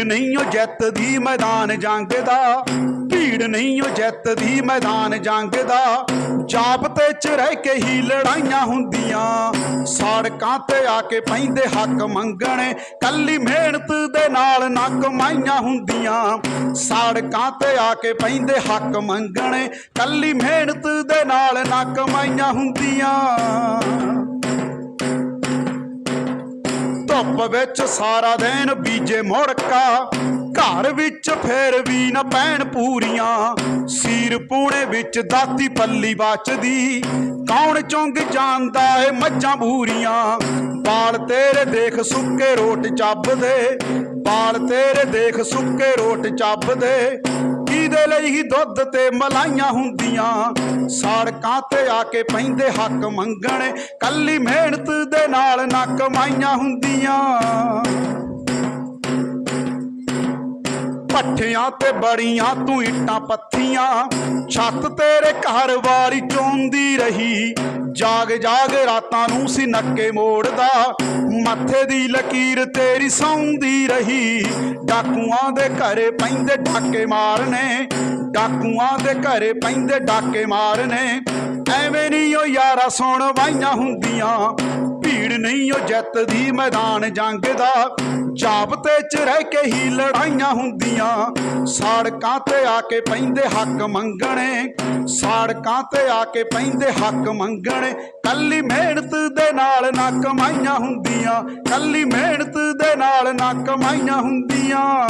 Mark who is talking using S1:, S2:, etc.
S1: ਨਹੀਂ ਉਹ ਜਿੱਤ ਦੀ ਮੈਦਾਨ ਜੰਗ ਦਾ। ਭੀੜ ਨਹੀਂ ਉਹ ਜਿੱਤ ਦੀ ਮੈਦਾਨ ਜੰਗ ਦਾ। ਜਾਬਤੇ ਚ ਰਹਿ ਕੇ ਹੀ ਲੜਾਈਆਂ ਹੁੰਦੀਆਂ। ਸੜਕਾਂ ਤੇ ਆ ਕੇ ਪੈਂਦੇ ਹੱਕ ਮੰਗਣੇ। ਕੱਲੀ ਮਿਹਨਤ ਦੇ ਨਾਲ ਨਾ ਕਮਾਈਆਂ ਹੁੰਦੀਆਂ। ਸੜਕਾਂ ਤੇ ਆ ਕੇ ਪੈਂਦੇ ਹੱਕ ਮੰਗਣੇ। ਕੱਲੀ ਮਿਹਨਤ ਦੇ ਨਾਲ ਨਾ ਕਮਾਈਆਂ ਹੁੰਦੀਆਂ। ਧੁੱਪ ਵਿੱਚ ਸਾਰਾ ਦਿਨ ਬੀਜੇ ਮੁੜਕਾ, ਘਰ ਵਿੱਚ ਫੇਰ ਵੀ ਨਾ ਪੈਣ ਪੂਰੀਆਂ। ਸੀਰ ਪੂਣੇ ਵਿੱਚ ਦਾਤੀ ਪੱਲੀ ਬਚਦੀ, ਕੌਣ ਚੁੰਗ ਜਾਂਦਾ ਏ ਮੱਝਾਂ ਬੂਰੀਆਂ। ਬਾਲ ਤੇਰੇ ਦੇਖ ਸੁੱਕੇ ਰੋਟ ਚੱਬਦੇ, ਬਾਲ ਤੇਰੇ ਦੇਖ ਸੁੱਕੇ ਰੋਟ ਚੱਬਦੇ। ਕਿਹਦੇ ਲਈ ਹੀ ਦੁੱਧ ਤੇ ਮਲਾਈਆਂ ਹੁੰਦੀਆਂ? ਸੜਕਾਂ ਤੇ ਆ ਕੇ ਪੈਂਦੇ ਹੱਕ ਮੰਗਣ, ਕੱਲੀ ਮਿਹਨਤ ਦੇ ਕਮਾਈਆਂ ਹੁੰਦੀਆਂ। ਪੱਠਿਆਂ ਤੇ ਬੜੀਆਂ ਤੂੰ ਇੱਟਾਂ ਪੱਥੀਆਂ, ਛੱਤ ਤੇਰੇ ਘਰ ਵਾਲੀ ਚੋਂਦੀ ਰਹੀ। ਜਾਗ ਜਾਗ ਰਾਤਾਂ ਨੂੰ ਸੀ ਨੱਕੇ ਮੋੜਦਾ, ਮੱਥੇ ਦੀ ਲਕੀਰ ਤੇਰੀ ਸੌਂਦੀ ਰਹੀ। ਡਾਕੂਆਂ ਦੇ ਘਰੇ ਪੈਂਦੇ ਡਾਕੇ ਮਾਰਨੇ, ਡਾਕੂਆਂ ਦੇ ਘਰੇ ਪੈਂਦੇ ਡਾਕੇ ਮਾਰਨੇ। ਐਵੇਂ ਨਹੀਂ ਉਹ ਯਾਰਾ ਸੁਣ ਵਾਈਆਂ ਹੁੰਦੀਆਂ। ਭੀੜ ਨਹੀਂ ਉਹ ਜਿੱਤ ਦੀ ਮੈਦਾਨ ਜੰਗ ਦਾ। ਜਾਬਤੇ ਚ ਰਹਿ ਕੇ ਹੀ ਲੜਾਈਆਂ ਹੁੰਦੀਆਂ। ਸੜਕਾਂ ਤੇ ਆ ਕੇ ਪੈਂਦੇ ਹੱਕ ਮੰਗਣੇ। ਸੜਕਾਂ ਤੇ ਆ ਕੇ ਪੈਂਦੇ ਹੱਕ ਮੰਗਣੇ। ਕੱਲੀ ਮਿਹਨਤ ਦੇ ਨਾਲ ਨਾ ਕਮਾਈਆਂ ਹੁੰਦੀਆਂ। ਕੱਲੀ ਮਿਹਨਤ ਦੇ ਨਾਲ ਨਾ ਕਮਾਈਆਂ ਹੁੰਦੀਆਂ।